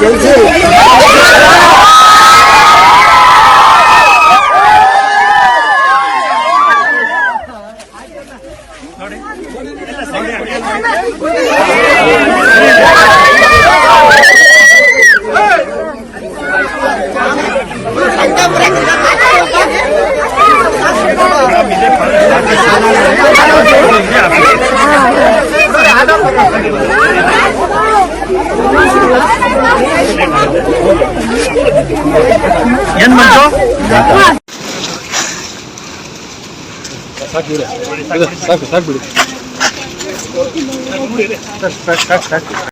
চলছে Yeah. ಏನ್ ಬಂತು ಸಾಕು ಸಾಕು ಬಿಡಿ ಏನ್ ಸಾಕು ಸಾಕು.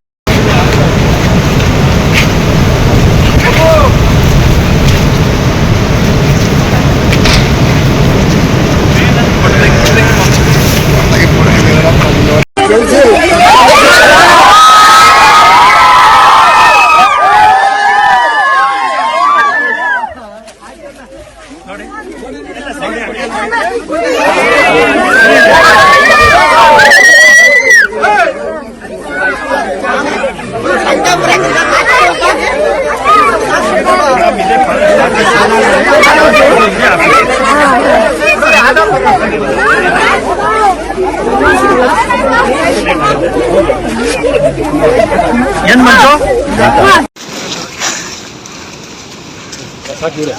ಬಿಡಿ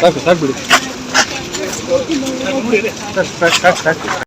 ಸಾಕು ಸಾಕು ಬಿಡಿ ಸಾಕು ಸಾಕು ಸಾಕು